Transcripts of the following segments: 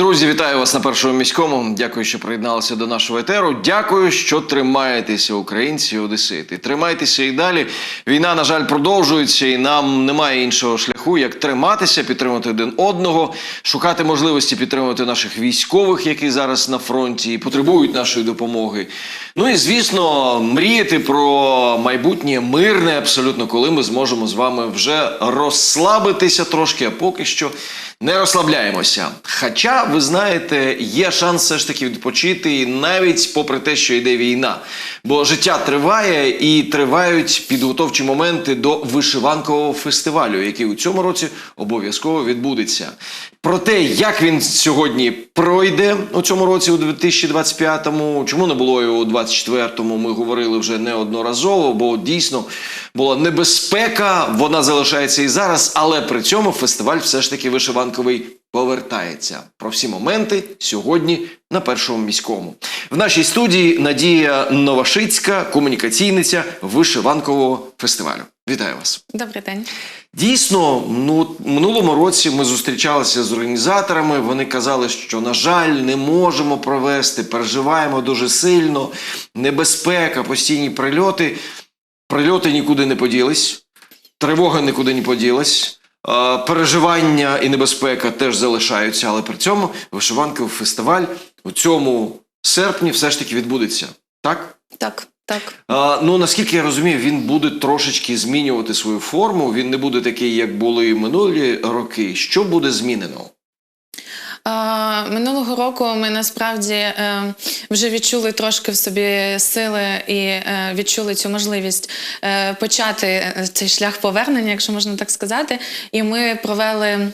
Друзі, вітаю вас на першому міському. Дякую, що приєдналися до нашого етеру. Дякую, що тримаєтеся, українці одесити. Тримайтеся і далі. Війна, на жаль, продовжується, і нам немає іншого шляху, як триматися, підтримувати один одного, шукати можливості підтримувати наших військових, які зараз на фронті і потребують нашої допомоги. Ну і звісно, мріяти про майбутнє мирне, абсолютно, коли ми зможемо з вами вже розслабитися трошки, а поки що не розслабляємося. Хоча, ви знаєте, є шанс все ж таки відпочити, навіть попри те, що йде війна. Бо життя триває і тривають підготовчі моменти до вишиванкового фестивалю, який у цьому році обов'язково відбудеться. Про те, як він сьогодні пройде у цьому році, у 2025-му, чому не було його у 2024-му, ми говорили вже неодноразово, бо дійсно була небезпека, вона залишається і зараз, але при цьому фестиваль все ж таки вишиванковий повертається. Про всі моменти сьогодні на першому міському. В нашій студії Надія Новашицька, комунікаційниця вишиванкового фестивалю. Вітаю вас. Добрий день. Дійсно, ну минулому році ми зустрічалися з організаторами. Вони казали, що на жаль, не можемо провести, переживаємо дуже сильно. Небезпека, постійні прильоти. Прильоти нікуди не поділись, тривога нікуди не поділась. Переживання і небезпека теж залишаються, але при цьому вишиванковий фестиваль у цьому серпні все ж таки відбудеться. Так? Так, так. А, ну наскільки я розумію, він буде трошечки змінювати свою форму. Він не буде такий, як були минулі роки. Що буде змінено? Минулого року ми насправді е, вже відчули трошки в собі сили і е, відчули цю можливість е, почати цей шлях повернення, якщо можна так сказати. І ми провели.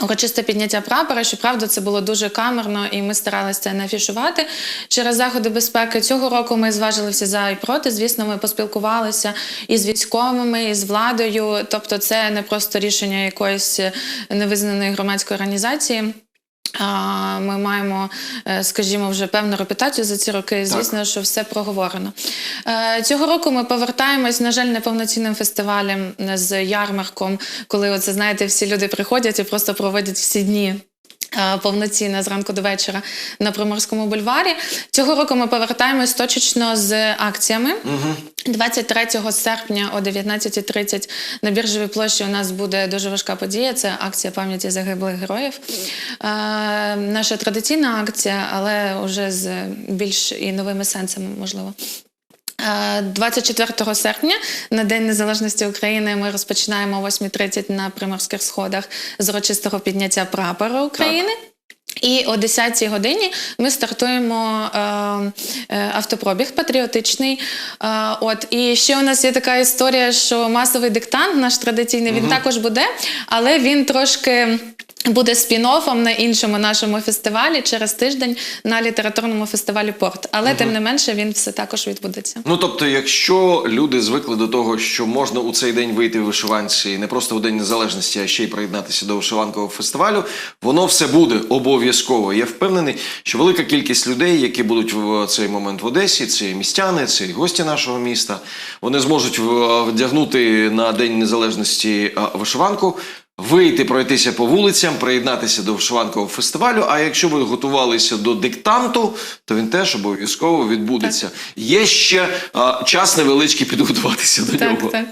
Урочисте підняття прапора, щоправда, це було дуже камерно, і ми старалися це не афішувати через заходи безпеки. Цього року ми зважили всі за і проти. Звісно, ми поспілкувалися із військовими, і з владою. Тобто, це не просто рішення якоїсь невизнаної громадської організації. Ми маємо, е, скажімо, вже певну репутацію за ці роки. Звісно, що все проговорено. Е, Цього року ми повертаємось, на жаль, неповноцінним фестивалем з ярмарком, коли оце знаєте, всі люди приходять і просто проводять всі дні. Е, Повноцінно зранку до вечора на Приморському бульварі. Цього року ми повертаємось точечно з акціями. 23 серпня о 19.30 на біржовій площі у нас буде дуже важка подія. Це акція пам'яті загиблих героїв. Е, наша традиційна акція, але вже з більш і новими сенсами, можливо. Е, 24 серпня на День Незалежності України ми розпочинаємо о 8.30 на Приморських сходах з урочистого підняття прапора України. І о 10-й годині ми стартуємо е, е, автопробіг патріотичний. Е, от і ще у нас є така історія, що масовий диктант, наш традиційний, він також буде, але він трошки. Буде спін-оффом на іншому нашому фестивалі через тиждень на літературному фестивалі Порт. Але тим не менше він все також відбудеться. Ну тобто, якщо люди звикли до того, що можна у цей день вийти в вишиванці не просто у День Незалежності, а ще й приєднатися до вишиванкового фестивалю, воно все буде обов'язково. Я впевнений, що велика кількість людей, які будуть в цей момент в Одесі, це містяни, це гості нашого міста, вони зможуть вдягнути на День Незалежності вишиванку. Вийти, пройтися по вулицям, приєднатися до вишиванкового фестивалю. А якщо ви готувалися до диктанту, то він теж обов'язково відбудеться. Є ще а, час невеличкий підготуватися до Так, нього. так.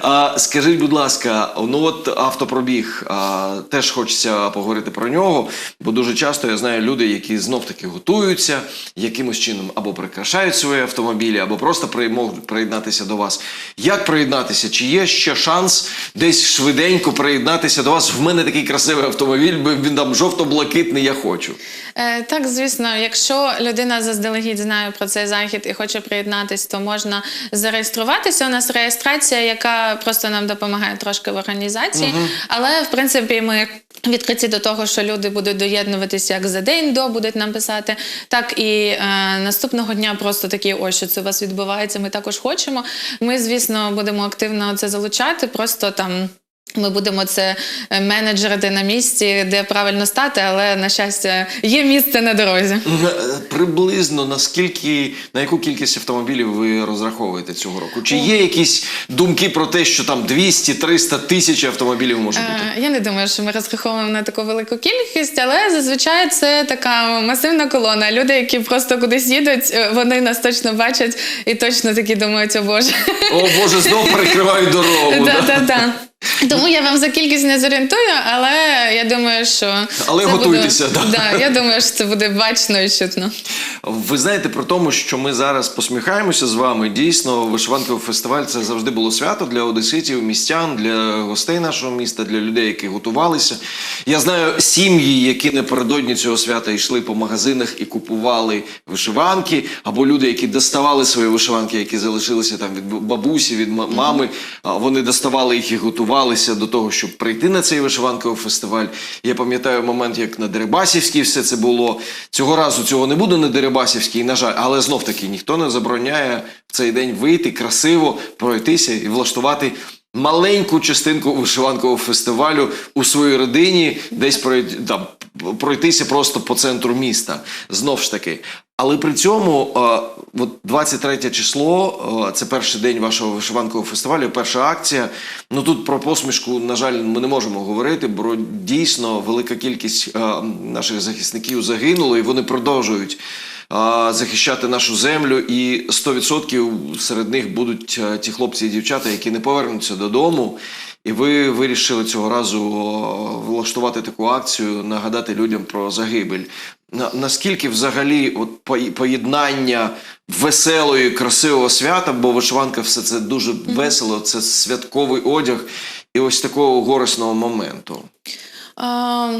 А, скажіть, будь ласка, ну от автопробіг, а, теж хочеться поговорити про нього, бо дуже часто я знаю люди, які знов таки готуються, якимось чином або прикрашають свої автомобілі, або просто можуть приєднатися до вас. Як приєднатися? Чи є ще шанс десь швиденько приєднатися до вас? В мене такий красивий автомобіль, бо він там жовто-блакитний, я хочу. Е, так, звісно, якщо людина заздалегідь знає про цей захід і хоче приєднатись, то можна зареєструватися. У нас реєстрація, яка просто нам допомагає трошки в організації. Але в принципі ми відкриті до того, що люди будуть доєднуватися як за день до будуть нам писати, так і е, наступного дня просто такі, ось що це у вас відбувається. Ми також хочемо. Ми, звісно, будемо активно це залучати. Просто там. Ми будемо це е, менеджерити на місці, де правильно стати, але на щастя є місце на дорозі. Е, Приблизно наскільки на яку кількість автомобілів ви розраховуєте цього року? Чи є якісь думки про те, що там 200, 300 тисяч автомобілів може бути? Е, Я не думаю, що ми розраховуємо на таку велику кількість, але зазвичай це така масивна колона. Люди, які просто кудись їдуть, вони нас точно бачать і точно такі думають, о Боже. О Боже, знов перекривають дорогу. Да? да, да. Тому я вам за кількість не зорієнтую, але я думаю, що Але це готуйтеся, буде, да. Да, я думаю, що це буде бачно і чутно. Ви знаєте про тому, що ми зараз посміхаємося з вами. Дійсно, вишиванковий фестиваль це завжди було свято для одеситів, містян, для гостей нашого міста, для людей, які готувалися. Я знаю сім'ї, які напередодні цього свята йшли по магазинах і купували вишиванки, або люди, які доставали свої вишиванки, які залишилися там від бабусі, від мами. Вони доставали їх і готувалися до того, щоб прийти на цей вишиванковий фестиваль. Я пам'ятаю момент, як на Дерибасівській все це було. Цього разу цього не буде на Дерибасівській, на жаль, але знов таки ніхто не забороняє в цей день вийти красиво, пройтися і влаштувати. Маленьку частинку вишиванкового фестивалю у своїй родині, десь пройти, там, пройтися просто по центру міста. Знов ж таки. Але при цьому, е, от 23 число, е, це перший день вашого вишиванкового фестивалю, перша акція. Ну тут про посмішку, на жаль, ми не можемо говорити, бо дійсно велика кількість е, наших захисників загинули, і вони продовжують захищати нашу землю, і 100% серед них будуть ті хлопці і дівчата, які не повернуться додому. І ви вирішили цього разу влаштувати таку акцію, нагадати людям про загибель. На- Наскільки взагалі от поєднання веселої, красивого свята, бо вишиванка все це дуже весело, це святковий одяг, і ось такого горесного моменту. А,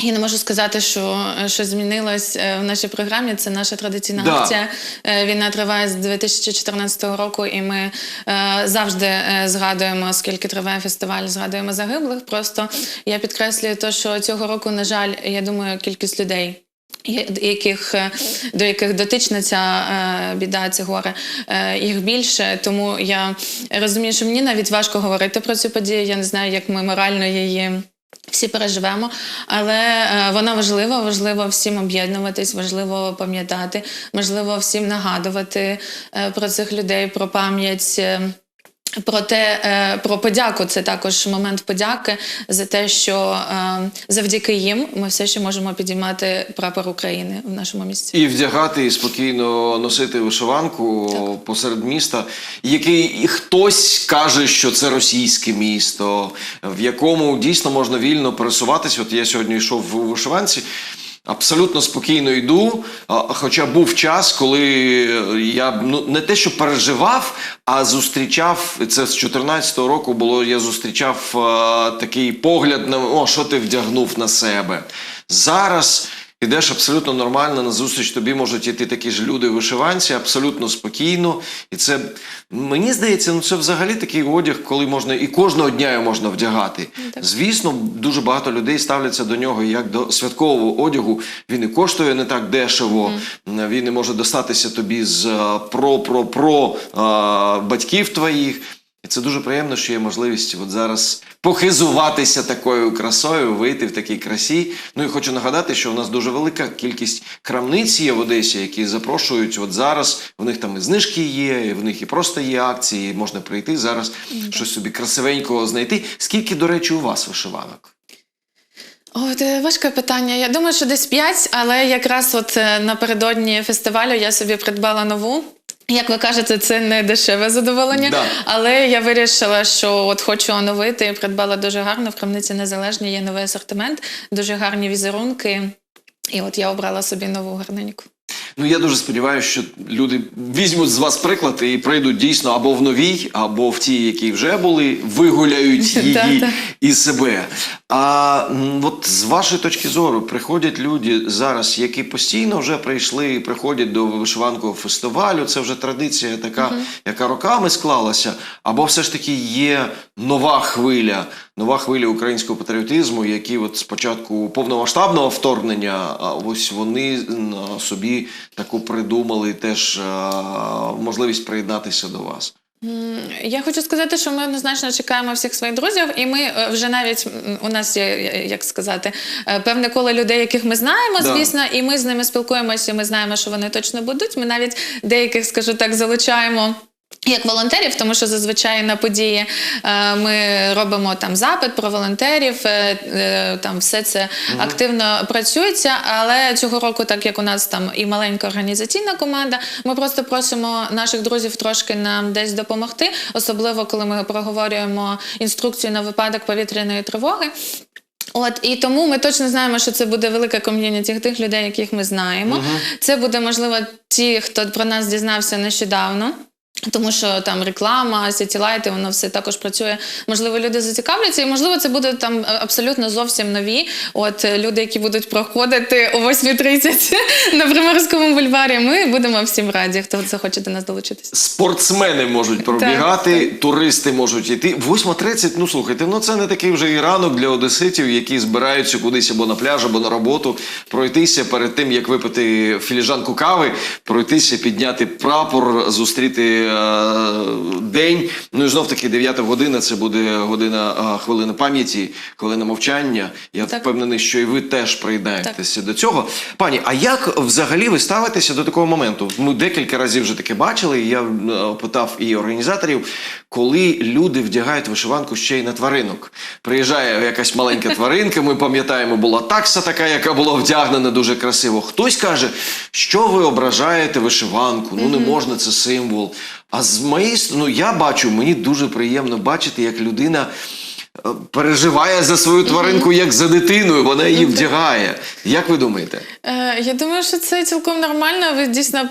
я не можу сказати, що що змінилось е, в нашій програмі. Це наша традиційна Да. акція. Е, Війна триває з 2014 року, і ми е, завжди е, згадуємо, скільки триває фестиваль, згадуємо загиблих. Просто я підкреслюю те, що цього року, на жаль, я думаю, кількість людей. Яких до яких дотична ця е, біда, це горе, е, їх більше. Тому я розумію, що мені навіть важко говорити про цю подію. Я не знаю, як ми морально її всі переживемо, але е, вона важлива, важливо всім об'єднуватись, важливо пам'ятати, важливо всім нагадувати е, про цих людей, про пам'ять. Про те, е, про подяку, це також момент подяки за те, що е, завдяки їм ми все ще можемо підіймати прапор України в нашому місті. І вдягати і спокійно носити вишиванку посеред міста, який хтось каже, що це російське місто, в якому дійсно можна вільно пересуватися. От я сьогодні йшов в вишиванці. Абсолютно спокійно йду. Хоча був час, коли я ну не те, що переживав, а зустрічав це з 2014 року було. Я зустрічав а, такий погляд на о, що ти вдягнув на себе зараз. Ідеш абсолютно нормально, на зустріч тобі можуть іти такі ж люди в вишиванці, абсолютно спокійно. І це мені здається, ну це взагалі такий одяг, коли можна і кожного дня його можна вдягати. так. Звісно, дуже багато людей ставляться до нього як до святкового одягу. Він і коштує не так дешево. Він і може достатися тобі з про про про е, батьків твоїх. І це дуже приємно, що є можливість от зараз похизуватися такою красою, вийти в такій красі. Ну і хочу нагадати, що у нас дуже велика кількість крамниць є в Одесі, які запрошують. От зараз в них там і знижки є, і в них і просто є акції. і Можна прийти зараз щось собі красивенького знайти. Скільки, до речі, у вас вишиванок? О, це важке питання. Я думаю, що десь п'ять, але якраз от е, напередодні фестивалю я собі придбала нову. Як ви кажете, це не дешеве задоволення, Да. але я вирішила, що от хочу оновити і придбала дуже гарно. В крамниці незалежні є новий асортимент, дуже гарні візерунки. І от я обрала собі нову гарненьку. Ну я дуже сподіваюся, що люди візьмуть з вас приклад і прийдуть дійсно або в новій, або в ті, які вже були, вигуляють її і себе. А от з вашої точки зору приходять люди зараз, які постійно вже прийшли і приходять до вишиванкового фестивалю. Це вже традиція така, яка роками склалася. Або все ж таки є нова хвиля, нова хвиля українського патріотизму, які от спочатку повномасштабного вторгнення, а ось вони собі таку придумали теж можливість приєднатися до вас. Я хочу сказати, що ми однозначно чекаємо всіх своїх друзів, і ми е, вже навіть у нас є, як сказати, е, певне коло людей, яких ми знаємо, звісно, і ми з ними спілкуємося. і Ми знаємо, що вони точно будуть. Ми навіть деяких, скажу так, залучаємо. Як волонтерів, тому що зазвичай на події е, ми робимо там запит про волонтерів, е, е, там все це активно працюється. Але цього року, так як у нас там і маленька організаційна команда, ми просто просимо наших друзів трошки нам десь допомогти, особливо коли ми проговорюємо інструкцію на випадок повітряної тривоги. От і тому ми точно знаємо, що це буде велика ком'юніті тих людей, яких ми знаємо. Це буде можливо ті, хто про нас дізнався нещодавно. Тому що там реклама, сітілайти, воно все також працює. Можливо, люди зацікавляться, і можливо, це буде там е, абсолютно зовсім нові. От е, люди, які будуть проходити о 8.30 на Приморському бульварі. Ми будемо всім раді, хто захоче до нас долучитися. Спортсмени можуть пробігати, туристи можуть йти. 8.30, ну слухайте, ну це не такий вже і ранок для одеситів, які збираються кудись або на пляж, або на роботу, пройтися перед тим, як випити філіжанку кави, пройтися, підняти прапор, зустріти день. Ну і знов таки 9 година це буде година е, хвилини пам'яті, хвилина мовчання. Я Так. впевнений, що і ви теж прийдетеся до цього. Пані, а як взагалі ви ставитеся до такого моменту? Ми декілька разів вже таке бачили. і Я е, питав і організаторів, коли люди вдягають вишиванку ще й на тваринок. Приїжджає якась маленька тваринка. Ми пам'ятаємо, була такса така, яка була вдягнена дуже красиво. Хтось каже, що ви ображаєте вишиванку? Ну не можна, це символ. А з моєї ну я бачу, мені дуже приємно бачити, як людина. е, Переживає за свою тваринку як за дитиною, вона її вдягає. Як ви думаєте? Е, Я думаю, що це цілком нормально. Ви дійсно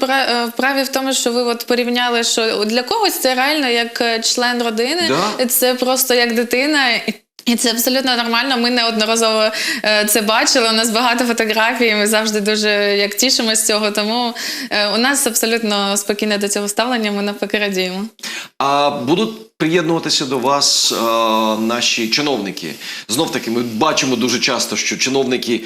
праві е, в тому, що ви от порівняли, що для когось це реально як е, член родини, Да. це просто як дитина. І- це абсолютно нормально. Ми неодноразово е, це бачили. У нас багато фотографій. Ми завжди дуже як тішимося з цього. Тому е, у нас абсолютно спокійне до цього ставлення. Ми навпаки радіємо. А будуть приєднуватися до вас е, наші чиновники. Знов таки, ми бачимо дуже часто, що чиновники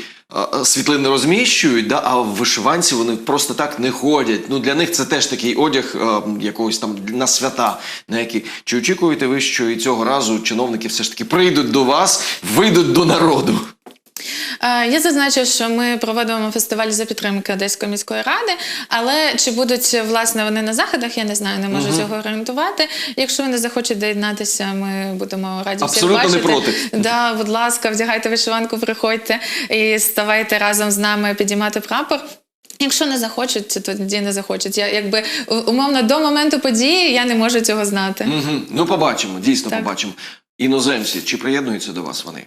світлини розміщують, да, а в вишиванці вони просто так не ходять. Ну для них це теж такий одяг е, якогось там на свята. На які чи очікуєте ви, що і цього разу чиновники все ж таки прийдуть до вас, вийдуть до народу? Е, Я зазначу, що ми проводимо фестиваль за підтримки Одеської міської ради, але чи будуть власне вони на заходах, я не знаю, не можу цього орієнтувати. Якщо вони захочуть доєднатися, ми будемо раді Абсолютно всіх бачити. проти. Да, будь ласка, вдягайте вишиванку, приходьте і ставайте разом з нами підіймати прапор. Якщо не захочуть, то тоді не захочуть. Я якби умовно до моменту події я не можу цього знати. Угу. Ну, побачимо, дійсно Так. побачимо. Іноземці, чи приєднуються до вас вони?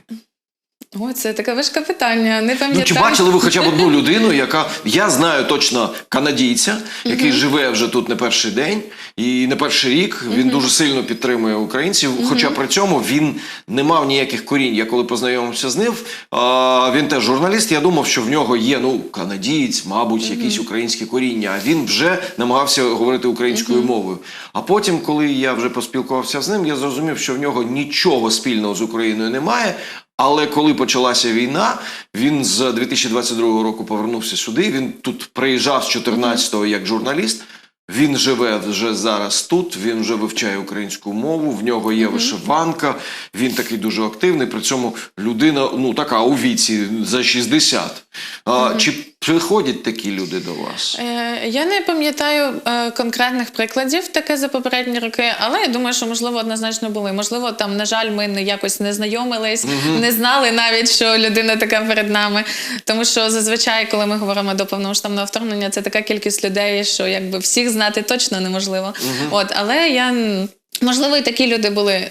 О, це таке важке питання. Не Ну, чи бачили ви хоча б одну людину, яка я знаю точно канадійця, який живе вже тут не перший день і не перший рік. Він дуже сильно підтримує українців. Хоча при цьому він не мав ніяких корінь. Я коли познайомився з ним, а, він теж журналіст. Я думав, що в нього є ну канадієць, мабуть, якісь українські коріння. А він вже намагався говорити українською мовою. А потім, коли я вже поспілкувався з ним, я зрозумів, що в нього нічого спільного з Україною немає. Але коли почалася війна, він з 2022 року повернувся сюди. Він тут приїжджав з 14-го як журналіст. Він живе вже зараз тут. Він вже вивчає українську мову. В нього є вишиванка. Він такий дуже активний. При цьому людина, ну така у віці за 60. А, Чи приходять такі люди до вас? Е, Я не пам'ятаю е, конкретних прикладів таке за попередні роки, але я думаю, що можливо однозначно були. Можливо, там, на жаль, ми не якось не знайомились, не знали навіть, що людина така перед нами. Тому що зазвичай, коли ми говоримо до повномасштабного вторгнення, це така кількість людей, що якби всіх знати точно неможливо. От, але я. Можливо, і такі люди були. Е,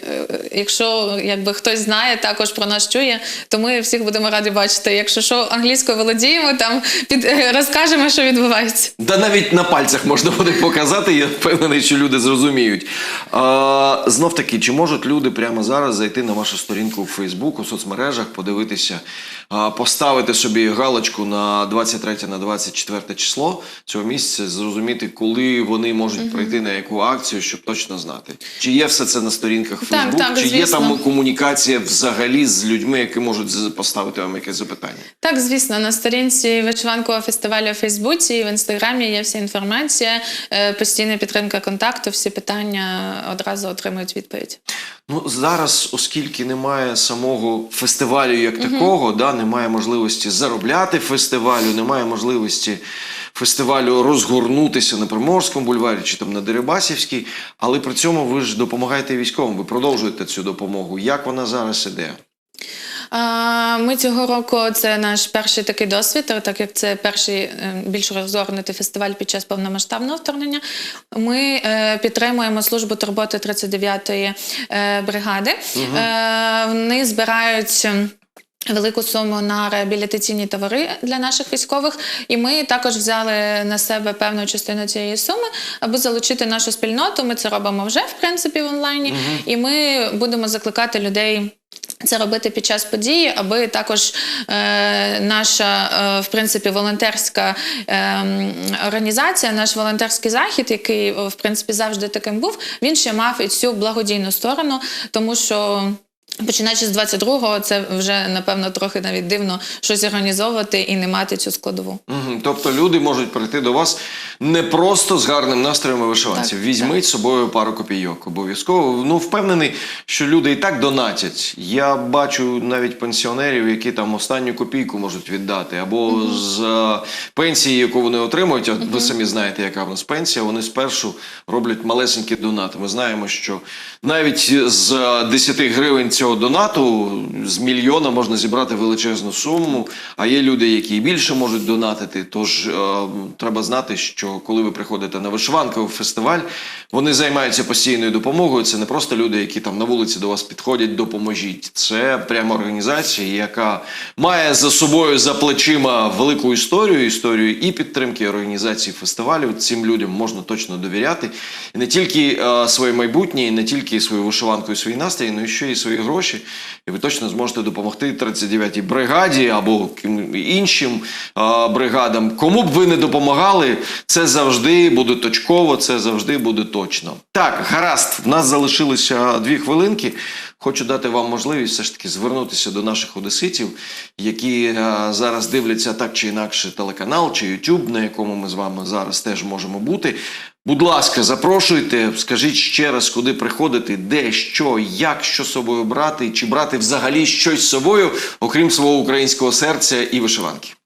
Якщо якби хтось знає, також про нас чує, то ми всіх будемо раді бачити. Якщо що англійською володіємо, там під е, розкажемо, що відбувається. Да навіть на пальцях можна буде показати, я впевнений, що люди зрозуміють. А, знов таки, чи можуть люди прямо зараз зайти на вашу сторінку у Фейсбук, у соцмережах, подивитися поставити собі галочку на 23 на 24 число цього місяця, зрозуміти, коли вони можуть прийти на яку акцію, щоб точно знати. Чи є все це на сторінках Так, так, чи є там комунікація взагалі з людьми, які можуть поставити вам якесь запитання? Так, звісно, на сторінці вишиванкового фестивалю у Фейсбуці і в інстаграмі є вся інформація, е, постійна підтримка контакту, всі питання одразу отримують відповідь. Ну зараз, оскільки немає самого фестивалю як такого, да, немає можливості заробляти фестивалю, немає можливості фестивалю розгорнутися на Приморському бульварі чи там на Дерибасівській, але при цьому ви ж допомагаєте військовим, ви продовжуєте цю допомогу. Як вона зараз іде? Ми цього року це наш перший такий досвід, так як це перший е, більш розгорнутий фестиваль під час повномасштабного вторгнення. Ми е, підтримуємо службу турботи 39-ї е, бригади. Е, Вони збирають. Велику суму на реабілітаційні товари для наших військових, і ми також взяли на себе певну частину цієї суми, аби залучити нашу спільноту. Ми це робимо вже в принципі в онлайні, і ми будемо закликати людей. Це робити під час події, аби також е, наша е, в принципі волонтерська е, організація, наш волонтерський захід, який в принципі завжди таким був, він ще мав і цю благодійну сторону, тому що. Починаючи з 22-го, це вже напевно трохи навіть дивно щось організовувати і не мати цю складову. Тобто люди можуть прийти до вас не просто з гарним настроєм вишиванців. Так, Візьміть з собою пару копійок. Обов'язково. Ну, впевнений, що люди і так донатять. Я бачу навіть пенсіонерів, які там останню копійку можуть віддати, або з е, пенсії, яку вони отримують. От ви самі знаєте, яка в нас пенсія. Вони спершу роблять малесенькі донати. Ми знаємо, що навіть з е, 10 гривень цього донату з мільйона можна зібрати величезну суму. А є люди, які більше можуть донатити. Тож е, треба знати, що коли ви приходите на вишиванковий фестиваль, вони займаються постійною допомогою. Це не просто люди, які там на вулиці до вас підходять, допоможіть. Це прямо організація, яка має за собою за плечима велику історію, історію і підтримки організації фестивалю. Цим людям можна точно довіряти. І не тільки е, своє майбутнє, і не тільки свою вишиванку і свій настрій, але ще й свої гроші. І ви точно зможете допомогти 39-й бригаді або іншим бригадам. Кому б ви не допомагали, це завжди буде точково, це завжди буде точно. Так, гаразд, в нас залишилося дві хвилинки. Хочу дати вам можливість все ж таки звернутися до наших одеситів, які е, зараз дивляться так чи інакше телеканал чи YouTube, на якому ми з вами зараз теж можемо бути. Будь ласка, запрошуйте, скажіть ще раз, куди приходити, де, що, як, що з собою брати, чи брати взагалі щось з собою, окрім свого українського серця і вишиванки.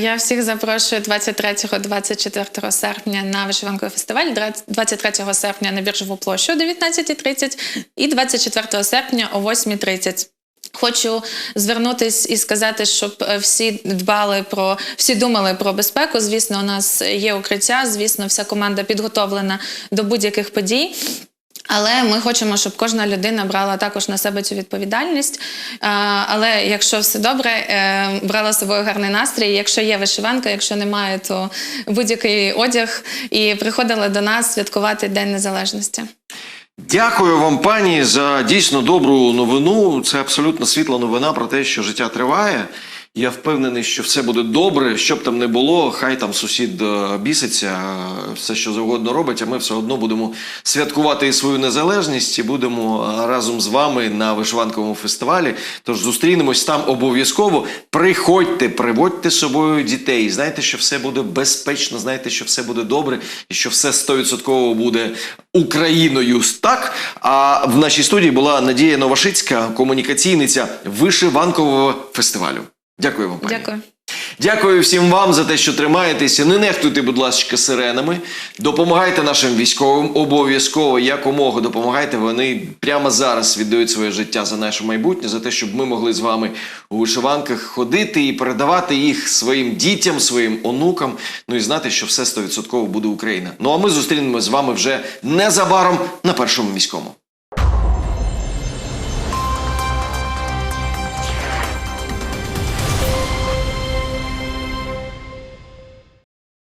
Я всіх запрошую 23-24 серпня на вишиванковий фестиваль, 23 серпня на біржову площу о 19.30 і 24 серпня о 8.30. Хочу звернутись і сказати, щоб е, всі дбали про всі думали про безпеку. Звісно, у нас є укриття. Звісно, вся команда підготовлена до будь-яких подій. Але ми хочемо, щоб кожна людина брала також на себе цю відповідальність. Але якщо все добре, е, брала з собою гарний настрій. Якщо є вишиванка, якщо немає, то будь-який одяг і приходили до нас святкувати День Незалежності. Дякую вам, пані, за дійсно добру новину. Це абсолютно світла новина про те, що життя триває. Я впевнений, що все буде добре. Що б там не було, хай там сусід е, біситься, е, все що завгодно робить. А ми все одно будемо святкувати і свою незалежність і будемо е, разом з вами на вишиванковому фестивалі. Тож зустрінемось там обов'язково. Приходьте, приводьте з собою дітей. Знайте, що все буде безпечно, знайте, що все буде добре і що все стовідсотково буде Україною. Так. А в нашій студії була Надія Новашицька, комунікаційниця вишиванкового фестивалю. Дякую вам, пані. Дякую. Дякую всім вам за те, що тримаєтеся. Не нехтуйте, будь ласка, сиренами. Допомагайте нашим військовим. Обов'язково якомога допомагайте. Вони прямо зараз віддають своє життя за наше майбутнє, за те, щоб ми могли з вами у вишиванках ходити і передавати їх своїм дітям, своїм онукам. Ну і знати, що все 100% буде Україна. Ну а ми зустрінемося з вами вже незабаром на першому міському.